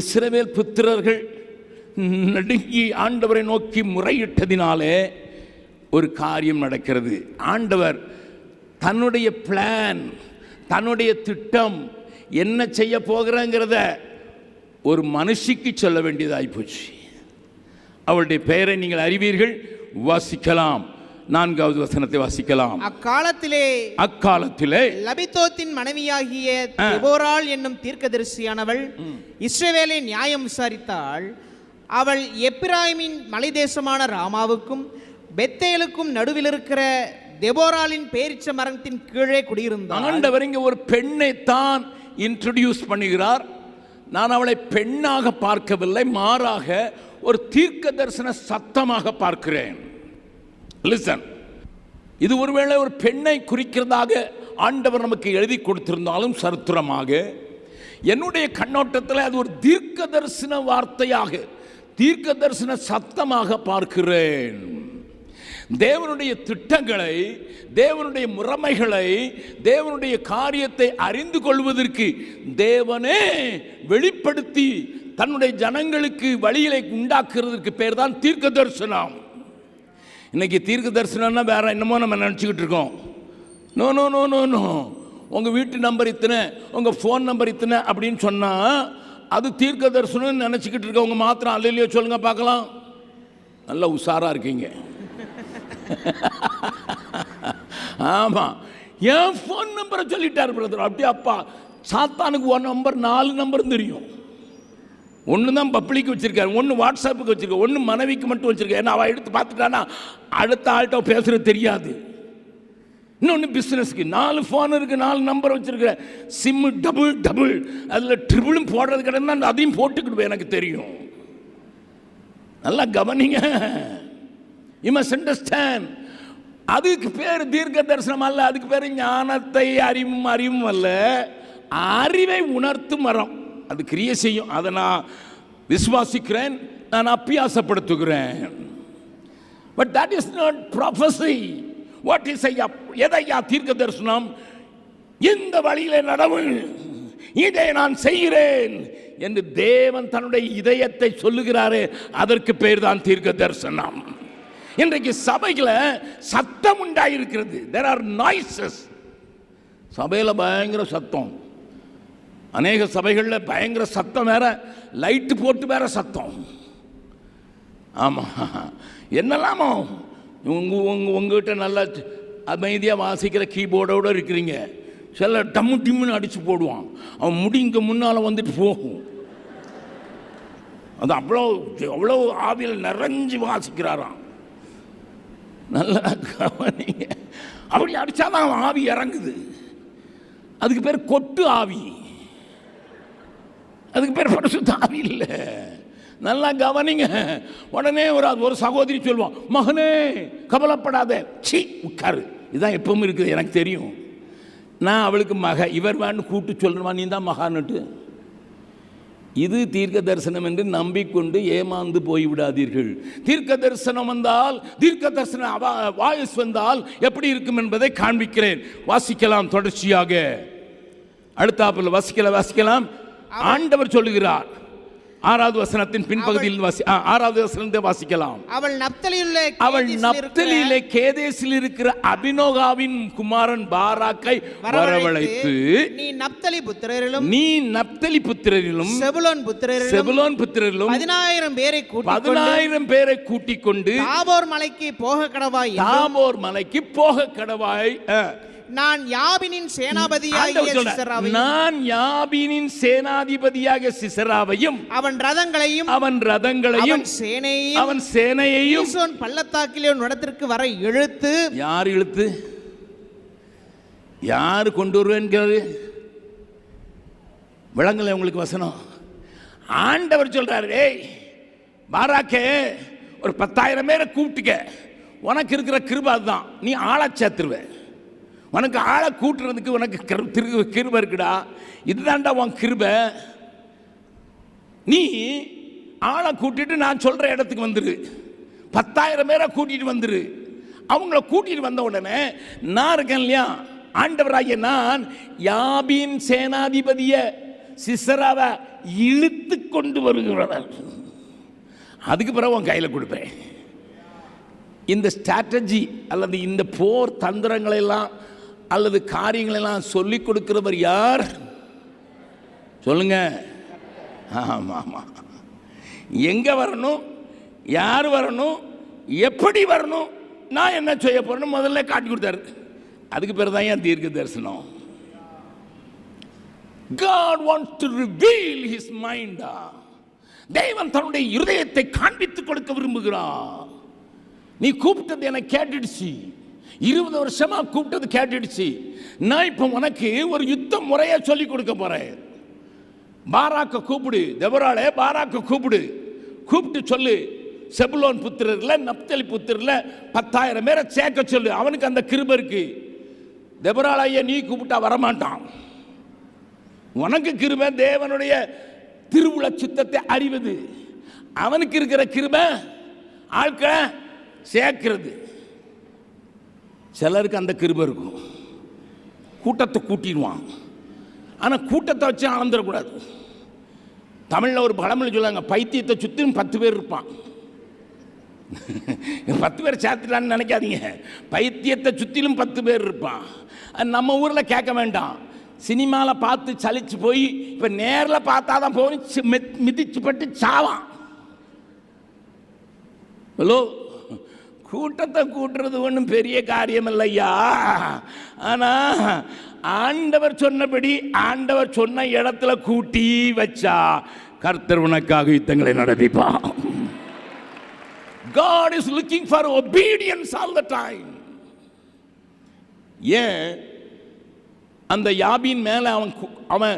இஸ்ரவேல் புத்திரர்கள் நடுங்கி ஆண்டவரை நோக்கி முறையிட்டதினாலே ஒரு காரியம் நடக்கிறது. ஆண்டவர் தன்னுடைய பிளான் தன்னுடைய திட்டம் என்ன செய்ய போகிறேங்கிறத ஒரு மனுஷிக்கு சொல்ல வேண்டியதாகி போச்சு அவளுடைய பெயரை நீங்கள் அறிவீர்கள் வாசிக்கலாம். நான்காவது வசனத்தை வாசிக்கலாம். அக்காலத்திலே அக்காலத்திலே லபித்தோத்தின் மனைவியாகிய தெபோராள் என்னும் தீர்க்கதரிசியானவள் இஸ்ரவேலை நியாயம் விசாரித்தாள். அவள் எப்பிராயிமின் மலைதேசமான ராமாவுக்கும் பெத்தேலுக்கும் நடுவில் இருக்கிற தெபோராளின் பேரிச்ச மரத்தின் கீழே குடியிருந்தாள். ஆண்டவர் இங்க ஒரு பெண்ணை தான் இன்ட்ரடியூஸ் பண்ணுகிறார். நான் அவளை பெண்ணாக பார்க்கவில்லை மாறாக ஒரு தீர்க்க தரிசன சத்தமாக பார்க்கிறேன். லிசன் இது ஒருவேளை ஒரு பெண்ணை குறிக்கிறதாக ஆண்டவர் நமக்கு எழுதி கொடுத்திருந்தாலும் சரித்திரமாக என்னுடைய கண்ணோட்டத்தில் அது ஒரு தீர்க்க தரிசன வார்த்தையாக தீர்க்க தரிசன சத்தமாக பார்க்கிறேன். தேவனுடைய திட்டங்களை தேவனுடைய முறைமைகளை தேவனுடைய காரியத்தை அறிந்து கொள்வதற்கு தேவனே வெளிப்படுத்தி தன்னுடைய ஜனங்களுக்கு வழிகளை உண்டாக்குறதற்கு பேர் தான் தீர்க்க தரிசனம் இன்னைக்கு தீர்க்க தரிசனம்னா வேற என்னமோ நம்ம நினச்சிக்கிட்டு இருக்கோம். No no no no no உங்கள் வீட்டு நம்பர் இத்தனை உங்கள் ஃபோன் நம்பர் இத்தனை அப்படின்னு சொன்னால் அது தீர்க்க தரிசனம்னு நினச்சிக்கிட்டு இருக்கவங்க மாத்திரம் அல்லையோ சொல்லுங்கள் பார்க்கலாம். நல்லா உஷாராக இருக்கீங்க. ஆமாம் என் ஃபோன் நம்பரை சொல்லிட்டார் பிரதர் அப்படியே அப்பா சாத்தானுக்கு ஒரு நம்பர் நாலு நம்பர் தெரியும். ஒன்று தான் பப்ளிக் வச்சுருக்காரு. ஒன்று வாட்ஸ்அப்புக்கு வச்சுருக்கேன் ஒன்று மனைவிக்கு மட்டும் வச்சுருக்கேன் ஏன்னா அவள் எடுத்து பார்த்துட்டானா அடுத்த ஆள்கிட்ட பேசுகிறது தெரியாது. இன்னொன்று பிஸ்னஸ்க்கு நாலு ஃபோன் இருக்குது நாலு நம்பர் வச்சுருக்கேன் சிம்மு டபுள் டபுள் அதில் ட்ரிபிளும் போடுறது கிடந்தா அதையும் போட்டுக்கிடுவேன் எனக்கு தெரியும். நல்லா கவனிங்க. யூ மஸ்ட் அண்டர்ஸ்டாண்ட் அதுக்கு பேர் தீர்க்க தரிசனம் அல்ல அதுக்கு பேர் ஞானத்தை அறிவும் அறிவும் அல்ல. அறிவை உணர்த்தும் மரம். அது கிரியை செய்யும். அதை நான் விசுவாசிக்கிறேன் நான் அப்பியாசப்படுத்துகிறேன் but that is not prophecy what is ஐயா எதையா தீர்க்க தரிசனம் இந்த வழியிலே நடவு. இதை நான் செய்கிறேன் என்று தேவன் தன்னுடைய இதயத்தை சொல்லுகிறாரே அதற்கு பேர் தான் தீர்க்க தரிசனம் இன்றைக்கு சபையில் சத்தம் உண்டாயிருக்கிறது. தேர் ஆர் நாய்ஸஸ் சபையில் பயங்கர சத்தம். அநேக சபைகளில் பயங்கர சத்தம் வேற லைட்டு போட்டு வேற சத்தம். ஆமாம் என்னெல்லாமோ உங்கள் உங்கள் உங்ககிட்ட நல்லா அமைதியாக வாசிக்கிற கீபோர்டோடு இருக்கிறீங்க. சில டம்மு டிம்முன்னு அடித்து போடுவான். அவன் முடி இங்கே முன்னால் வந்துட்டு போகும். அது அவ்வளோ அவ்வளோ ஆவியில் நிறைஞ்சு வாசிக்கிறாராம். நல்லா கவனிங்க. அப்படி அடித்தாதான் அவன் ஆவி இறங்குது. அதுக்கு பேர் கொட்டு ஆவி. அதுக்கு பேர் பரிசுத்த ஆவி இல்லை நல்லா கவனிங்க. உடனே ஒரு ஒரு சகோதரி சொல்லுவான் மகனே கவலைப்படாத. சி உட்காரு. இதுதான் எப்பவும் இருக்குது எனக்கு தெரியும். நான் அவளுக்கு மக இவர் வேண்டு கூட்டு சொல்லணுமா நீ தான் மகான்னுட்டு. இது தீர்க்க தரிசனம் என்று நம்பிக்கொண்டு ஏமாந்து போய்விடாதீர்கள். தீர்க்க தரிசனம் வந்தால் தீர்க்க தரிசன வாயஸ் வந்தால் எப்படி இருக்கும் என்பதை காண்பிக்கிறேன். வாசிக்கலாம் தொடர்ச்சியாக. அடுத்தாப்பில் வாசிக்கல வாசிக்கலாம். ஆண்டவர் சொல்லுகிறார். ஆறாவது வசனத்தின் பின்பகுதியில் வாசி ஆறாவது வசனத்தை வாசிக்கலாம். அவள் நப்தலியுள்ள அவள் நப்தலியிலே கேதேசில் இருக்கிற அபினோகாவின் குமாரன் பாராக்கை வரவழைத்து நீ நப்தலி புத்திரரிலும் நீ நப்தலி புத்திரரிலும் செபுலோன் புத்திரரிலும் செபுலோன் புத்திரரிலும் பதினாயிரம் பேரை கொண்டு பதினாயிரம் பேரை கூட்டிக் கொண்டு தாபோர் மலைக்கு போக கடவாய் தாமோர் மலைக்கு போக கடவாய் நான் யாபினின் சிசராவையும் நான் யாபீனின் சேனாதிபதியாக சிசராவையும் அவன் ரதங்களையும் அவன் ரதங்களையும் சேனையையும் அவன் சேனையையும் ஈசோன் பள்ளத்தாக்கிலே இடத்திற்கு வர இழுத்து யார் இழுத்து? யார் கொண்டு வருவேன்கிறது? விளங்கலை உங்களுக்கு வசனம். ஆண்டவர் சொல்றாரு ஏய் பாராக்கே ஒரு பத்தாயிரம் பேரை கூப்பிட்டுக்க. உனக்கு இருக்கிற கிருபை அதுதான். நீ ஆளை உனக்கு ஆளை கூட்டுறதுக்கு உனக்கு கிரு- திரு- கிருபை இருக்குடா. இதுதான்டா உன் கிருபை. நீ ஆளை கூட்டிட்டு நான் சொல்கிற இடத்துக்கு வந்துரு. பத்தாயிரம் பேரை கூட்டிட்டு வந்துரு. அவங்கள கூட்டிட்டு வந்த உடனே நான் இருக்கேன் இல்லையா? ஆண்டவராகிய நான் யாபின் சேனாதிபதிய சிசராவை இழுத்து கொண்டு வருகிறவர். அதுக்கு பிறகு உன் கையில் கொடுப்பேன். இந்த ஸ்ட்ராட்டஜி அல்லது இந்த போர் தந்திரங்களெல்லாம் எல்லாம் அல்லது காரியங்களை எல்லாம் சொல்லி கொடுக்கிறவர் யார்? சொல்லுங்க. ஆமாம். ஆமாம் எங்கே வரணும்? யார் வரணும்? எப்படி வரணும்? நான் என்ன செய்ய போகிறேன்னு முதல்ல காட்டி கொடுத்தாரு. அதுக்கு பேர் தான் ஏன் தீர்க்க தரிசனம். God wants to reveal his mind. தேவன் தன்னுடைய இருதயத்தை காண்பித்துக் கொடுக்க விரும்புகிறார். நீ கூப்பிட்டது எனக்கு கேட்டுடுச்சு. இருபது வருஷமா கூப்பிட்டது கேட்டுடுச்சு. நான் இப்போ உனக்கு ஒரு யுத்த முறையை சொல்லி கொடுக்க போறேன். பாராக்க கூப்பிடு. தெவராளே பாராக்க கூப்பிடு. கூப்பிட்டு சொல்லு. செபுலோன் புத்திரர்ல நப்தலி புத்திரர்ல பத்தாயிரம் பேரை சேர்க்க சொல்லு. அவனுக்கு அந்த கிருப இருக்கு. தெபராளைய நீ கூப்பிட்டா வரமாட்டான். உனக்கு கிருப தேவனுடைய திருவுள சித்தத்தை அறிவது. அவனுக்கு இருக்கிற கிருப ஆட்களை சேர்க்கிறது. சிலருக்கு அந்த கிருபை இருக்கும். கூட்டத்தை கூட்டிடுவான். ஆனால் கூட்டத்தை வச்சு அளந்துடக்கூடாது. தமிழில் ஒரு பழமொழி சொல்லுவாங்க பைத்தியத்தை சுற்றிலும் பத்து பேர் இருப்பான். பத்து பேர் சேர்த்துட்டான்னு நினைக்காதீங்க. பைத்தியத்தை சுற்றிலும் பத்து பேர் இருப்பான். நம்ம ஊரில் கேட்க வேண்டாம். சினிமாவில் பார்த்து சலிச்சு போய் இப்போ நேரில் பார்த்தா தான் போய் சி- மித்- மிதிச்சு பட்டு சாவான். ஹலோ? கூட்டத்தை கூட்டுறது ஒன்றும் பெரிய காரியம் இல்லையா ஆனால் ஆண்டவர் சொன்னபடி ஆண்டவர் சொன்ன இடத்துல கூட்டி வச்சா கர்த்தர் உனக்காக யுத்தங்களை நடத்திப்பான் God is looking for obedience all the time. ஏன்? அந்த யாபின் மேலே அவன் கு- அவன்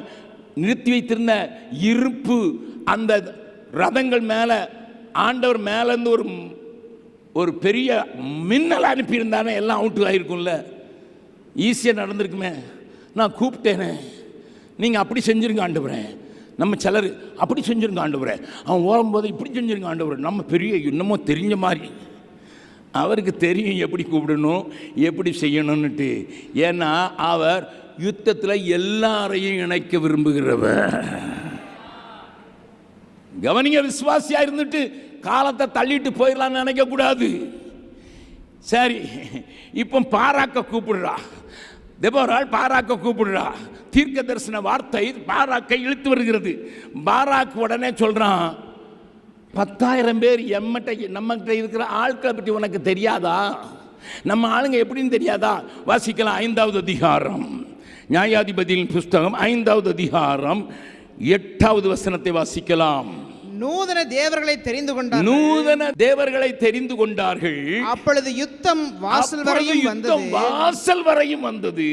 நிறுத்தி வைத்திருந்த இருப்பு அந்த ரதங்கள் மேலே ஆண்டவர் மேலேருந்து ஒரு ஒரு பெரிய மின்னல் அனுப்பியிருந்தானே எல்லாம் அவுட் ஆகிருக்கும்ல ஈஸியாக நடந்திருக்குமே. நான் கூப்பிட்டேனே. நீங்கள் அப்படி செஞ்சுருங்க ஆண்டுபுறேன் நம்ம சிலர் அப்படி செஞ்சிருங்க ஆண்டுபுறேன் அவன் ஓடும்போது இப்படி செஞ்சிருங்க ஆண்டுபுறேன் நம்ம பெரிய இன்னமும் தெரிஞ்ச மாதிரி. அவருக்கு தெரியும் எப்படி கூப்பிடணும் எப்படி செய்யணும்னுட்டு. ஏன்னா அவர் யுத்தத்தில் எல்லாரையும் இணைக்க விரும்புகிறவர். கவனிங்க விசுவாசியாக இருந்துட்டு காலத்தை தள்ளிட்டு போயிடலாம்னு நினைக்கக்கூடாது. சரி இப்போ பாராக்க கூப்பிடுறா. தெபோரால் பாராக்க கூப்பிடுறா. தீர்க்க தரிசன வார்த்தை பாராக்கை இழுத்து வருகிறது. பாராக் உடனே சொல்கிறான் பத்தாயிரம் பேர் எம்மட்ட நம்மகிட்ட இருக்கிற ஆட்களை பற்றி உனக்கு தெரியாதா? நம்ம ஆளுங்க எப்படின்னு தெரியாதா? வாசிக்கலாம் ஐந்தாவது அதிகாரம். நியாயாதிபதியின் புஸ்தகம் ஐந்தாவது அதிகாரம் எட்டாவது வசனத்தை வாசிக்கலாம். நூதன தேவர்களை தெரிந்து கொண்டார் நூதன தேவர்களை தெரிந்து கொண்டார்கள். அப்பொழுது யுத்தம் வாசல் வரையும் யுத்தம் வாசல் வரையும் வந்தது.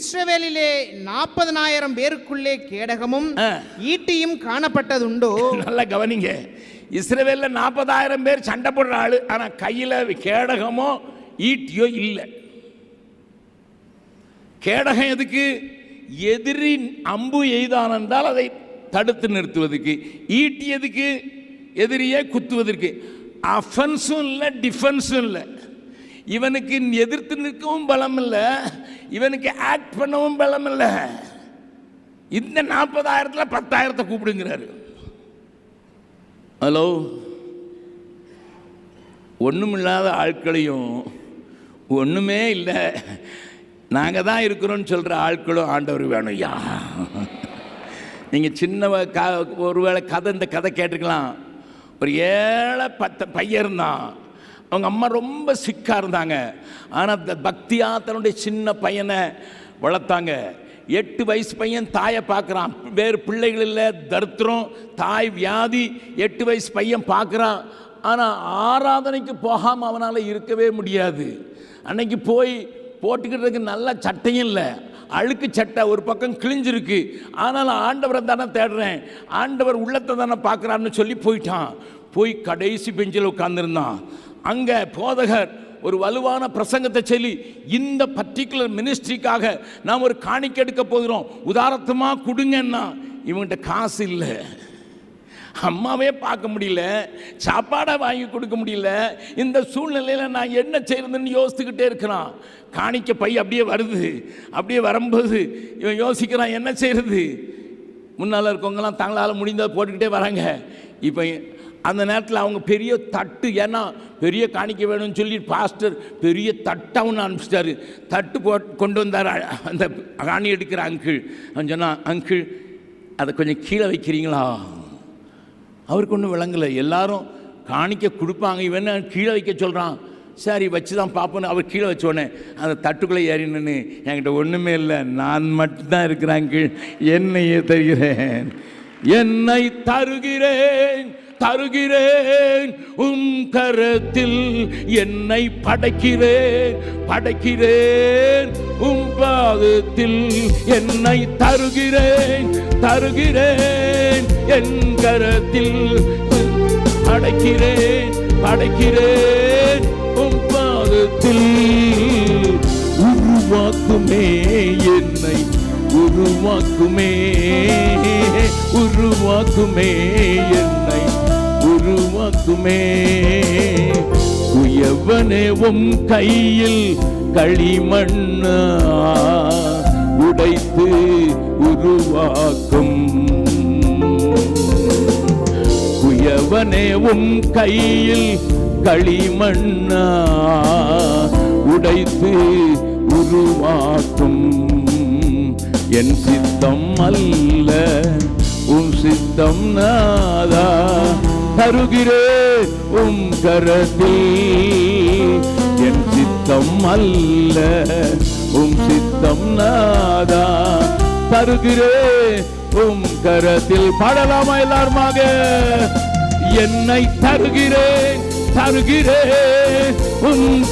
இஸ்ரவேலிலே நாற்பதனாயிரம் பேருக்குள்ளே கேடகமும். ஈட்டியும் காணப்பட்டதுண்டோ? நல்லா கவனிங்க. இஸ்ரவேல்ல நாற்பதாயிரம் பேர் சண்டை போடுற ஆளு ஆனா கையில கேடகமோ ஈட்டியோ இல்லை. கேடகம் எதுக்கு? எதிரி அம்பு எய்தான் என்றால் அதை தடுத்து நிறுத்துவதற்கு ஈட்டி எதுக்கு எதிரியே குத்துவதற்கு. அஃபென்ஸும் இல்லை டிஃபென்ஸும் இல்லை. இவனுக்கு எதிர்த்து நிற்கவும் பலம் இல்லை இவனுக்கு ஆக்ட் பண்ணவும் பலம் இல்லை. இந்த நாற்பதாயிரத்தில் பத்தாயிரத்தை கூப்பிடுங்கிறாரு. ஹலோ ஒன்றுமில்லாத ஆட்களையும் ஒன்றுமே இல்லை. நாங்கள் தான் இருக்கிறோன்னு சொல்கிற ஆட்களும் ஆண்டவர் வேணும். யா. நீங்கள் சின்ன க ஒருவேளை கதை இந்த கதை கேட்டுக்கலாம் ஒரு ஏழை பத்த பையன் இருந்தான். அவங்க அம்மா ரொம்ப சிக்காக இருந்தாங்க. ஆனால் அந்த பக்தியாக தன்னுடைய சின்ன பையனை வளர்த்தாங்க. எட்டு வயசு பையன் தாயை பார்க்குறான். வேறு பிள்ளைகள் இல்லை தரித்திரம் தாய் வியாதி. எட்டு வயசு பையன் பார்க்குறான். ஆனால் ஆராதனைக்கு போகாமல் அவனால் இருக்கவே முடியாது. அன்னைக்கு போய் போட்டுக்கிட்டதுக்கு நல்ல சட்டையும் இல்லை. அழுக்கு சட்டை ஒரு பக்கம் கிழிஞ்சிருக்கு. ஆனாலும் ஆண்டவரை தானே தேடுறேன். ஆண்டவர் உள்ளத்தை தானே பார்க்குறான்னு சொல்லி போயிட்டான். போய் கடைசி பெஞ்சில் உட்காந்துருந்தான் அங்கே போதகர் ஒரு வலுவான பிரசங்கத்தை சொல்லி இந்த பர்டிகுலர் மினிஸ்ட்ரிக்காக நாம் ஒரு காணிக்க எடுக்க போகிறோம். உதாரத்தமாக கொடுங்கன்னா. இவன்கிட்ட காசு இல்லை. அம்மாவே பார்க்க முடியல. சாப்பாடை வாங்கி கொடுக்க முடியல. இந்த சூழ்நிலையில் நான் என்ன செய்யறதுன்னு யோசித்துக்கிட்டே இருக்கிறான். காணிக்க பை அப்படியே வருது. அப்படியே வரும்போது இவன் யோசிக்கிறான் என்ன செய்கிறது முன்னால் இருக்கவங்கலாம் தங்களால் முடிந்ததை போட்டுக்கிட்டே வராங்க. இப்போ அந்த நேரத்தில் அவங்க பெரிய தட்டு ஏன்னா பெரிய காணிக்க வேணும்னு சொல்லி பாஸ்டர் பெரிய தட்டவுன்னு அனுப்பிச்சிட்டாரு. தட்டு போட் கொண்டு வந்தார். அந்த காணி எடுக்கிற அங்கிள். அவன் சொன்னான் அங்கிள் அதை கொஞ்சம் கீழே வைக்கிறீங்களா? அவருக்கு ஒன்றும் விளங்கலை. எல்லாரும் காணிக்க கொடுப்பாங்க. இவன் கீழே வைக்க சொல்கிறான் சரி வச்சு தான் பார்ப்போன்னு அவர் கீழே வச்சோடனே அந்த தட்டுக்குள்ளே ஏறி நின்று என்கிட்ட ஒன்றுமே இல்லை நான் மட்டும்தான் இருக்கிறேன் கீழ் என்னையே தருகிறேன் என்னை தருகிறேன் தருகிறேன் உம் கரத்தில் என்னை படைக்கிறேன் படைக்கிறேன் உம் பாதத்தில் என்னை தருகிறேன் தருகிறேன் என் கரத்தில் படைக்கிறேன் படைக்கிறேன். உருவாக்குமே என்னை உருவாக்குமே உருவாக்குமே என்னை உருவாக்குமே. குயவனே உம் கையில் களிமண்ணா உடைத்து உருவாக்கும். குயவனே உம் கையில் களிமண்ணா உடைத்து உருவாக்கும். என் சித்தம் அல்ல உம் சித்தம் நாதா. தருகிறேன் உம் கரத்தில். என் சித்தம் அல்ல உம் சித்தம் நாதா. தருகிறேன் உம் கரத்தில். பாடலாமா எல்லாருமாக? என்னை தருகிறேன் தருகிறேன். உன்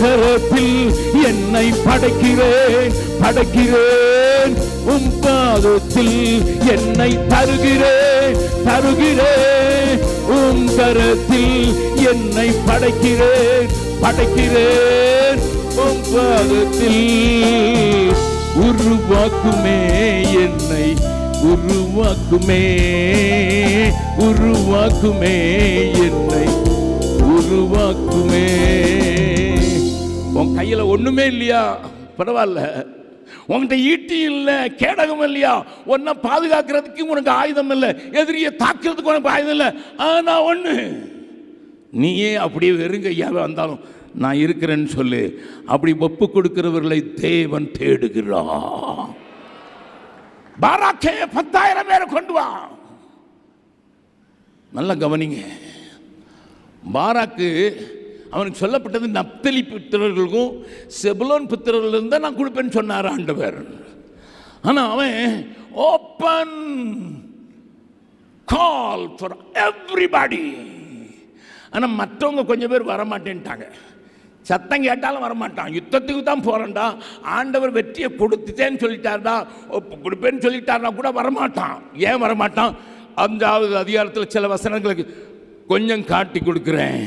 என்னை படைக்கிறேன் படைக்கிறேன். உன் பாதத்தில் என்னை தருகிறேன் தருகிறேன். உன் கரத்தில் என்னை படைக்கிறேன் படைக்கிறேன். உன் பாதத்தில் உருவாக்குமே என்னை உருவாக்குமே உருவாக்குமே என்னை உருவாக்குமே. கையில் ஒன்றுமே இல்லையா? பரவாயில்ல. உன்கிட்ட ஈட்டி இல்லை கேடகம் இல்லையா? ஒன்றை பாதுகாக்கிறதுக்கு உனக்கு ஆயுதம் இல்லை எதிரியை தாக்கிறதுக்கு உனக்கு ஆயுதம் இல்லை. ஆனால் ஒன்று நீயே அப்படியே வெறுங்கையாவே வந்தாலும் நான் இருக்கிறேன்னு சொல்லு. அப்படி ஒப்பு கொடுக்கிறவர்களை தேவன் தேடுகிறான் பாராக்கே பத்தாயிரம் பேரை கொண்டு வா. நல்லா கவனிங்க. பாராக்கு அவனுக்கு சொல்லப்பட்டது நப்தலி புத்திரர்களுக்கும் செபுலோன் புத்திரர்கள் தான் நான் கொடுப்பேன்னு சொன்னார் ஆண்டவர். ஆனால் அவன் ஓப்பன் கால் ஃபார் எவ்ரிபாடி ஆனால் மற்றவங்க கொஞ்சம் பேர் வரமாட்டேன்ட்டாங்க. சத்தம் கேட்டாலும் வரமாட்டான். யுத்தத்துக்கு தான் போகிறேன்டா ஆண்டவர் வெற்றியை கொடுத்துட்டேன்னு சொல்லிட்டாருடா. கொடுப்பேன்னு சொல்லிட்டார்னா கூட வரமாட்டான். ஏன் வரமாட்டான்? அஞ்சாவது அதிகாரத்தில் சில வசனங்களுக்கு கொஞ்சம் காட்டி கொடுக்குறேன்.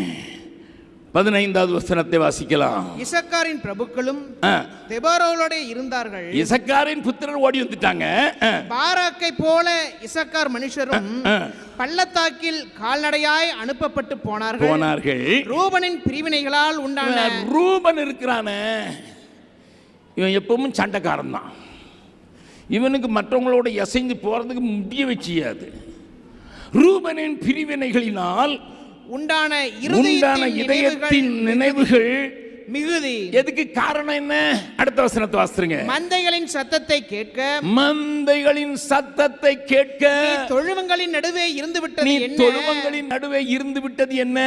பதினைந்தாவது வசனத்தை வாசிக்கலாம். இசக்காரின் பிரபுக்களும் தெபாரோலோட இருந்தார்கள். இசக்காரின் புத்திரர் ஓடி வந்துட்டாங்க. பாராக்கை போல இசக்கார் மனுஷரும். பள்ளத்தாக்கில் கால்நடையாய் அனுப்பப்பட்டு போனார்கள். போனார்கள். ரூபனின் பிரிவினைகளால் உண்டான ரூபன் இருக்கிறானே. இவன் எப்பவும் சண்டைக்காரன் தான். இவனுக்கு மற்றவங்களோட எசைந்து போறதுக்கு முடியவே செய்யாது. ரூபனின் பிரிவினைகளினால் உண்டான உண்டான இதயத்தின் நினைவுகள் மிகுதி. எதுக்கு காரணம் என்ன? அடுத்த வசனத்தை வாசிருங்க மந்தைகளின் சத்தத்தை கேட்க மந்தைகளின் சத்தத்தை கேட்க தொழுவங்களின் நடுவே இருந்து விட்டது தொழுவங்களின் நடுவே இருந்து விட்டது என்ன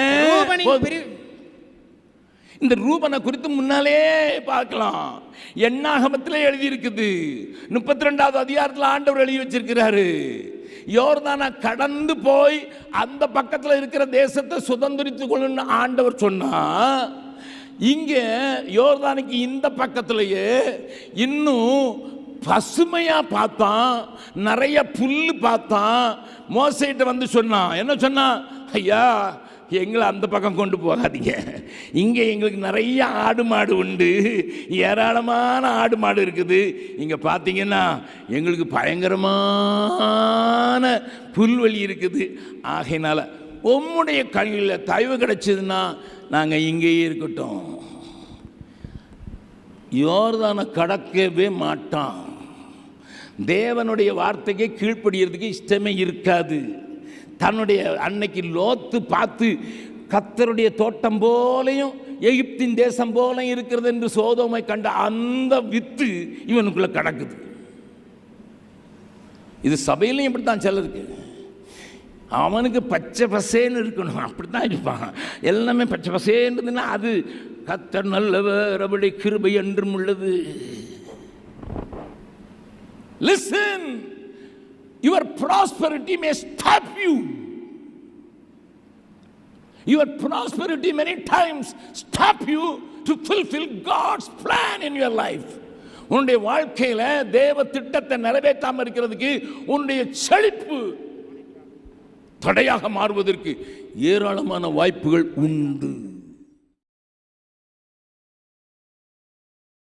இந்த ரூபனை குறித்து முன்னாலே பார்க்கலாம். எண்ணாகமத்தில் எழுதியிருக்குது. முப்பத்தி ரெண்டாவது அதிகாரத்தில் ஆண்டவர் எழுதி வச்சிருக்கிறாரு. யோர்தானை கடந்து போய் அந்த பக்கத்தில் இருக்கிற தேசத்தை சுதந்திரித்து கொள்ளுன்னு ஆண்டவர் சொன்னா இங்கே யோர்தானுக்கு இந்த பக்கத்திலேயே இன்னும் பசுமையாக பார்த்தான் நிறைய புல் பார்த்தான் மோசைட்ட வந்து சொன்னான். என்ன சொன்னான்? ஐயா எங்களை அந்த பக்கம் கொண்டு போகாதீங்க. இங்கே எங்களுக்கு நிறைய ஆடு மாடு உண்டு. ஏராளமான ஆடு மாடு இருக்குது. இங்கே பார்த்தீங்கன்னா எங்களுக்கு பயங்கரமான புல்வெளி இருக்குது. ஆகையினால் உம்முடைய கல்வியில் தயவு கிடைச்சதுன்னா நாங்கள் இங்கேயே இருக்கட்டும். யோர்தானை கடக்கவே மாட்டான். தேவனுடைய வார்த்தைக்கு கீழ்ப்படிகிறதுக்கு இஷ்டமே இருக்காது. தன்னுடைய அன்னைக்கு லோத்து பார்த்து கத்தருடைய தோட்டம் போலையும் எகிப்தின் தேசம் போலையும் இருக்கிறது என்று சோதோமை கண்ட அந்த வித்து இவனுக்குள்ள கிடக்குது. இது சபையிலையும் இப்படித்தான் சிலருக்கு. அவனுக்கு பச்சை பசேன்னு இருக்கணும். அப்படித்தான் இருப்பான். எல்லாமே பச்சை பசேன்றதுன்னா அது கத்தர் நல்லவர் அவருடைய கிருபை என்றும் உள்ளது. Listen your prosperity may stop you your prosperity many times stop you to fulfil God's plan in your life உன்னுடைய வாழ்க்கையில் தேவ திட்டத்தை நிறைவேற்றாமல் இருக்கிறதுக்கு உன்னுடைய செழிப்பு தடையாக மாறுவதற்கு ஏராளமான வாய்ப்புகள் உண்டு.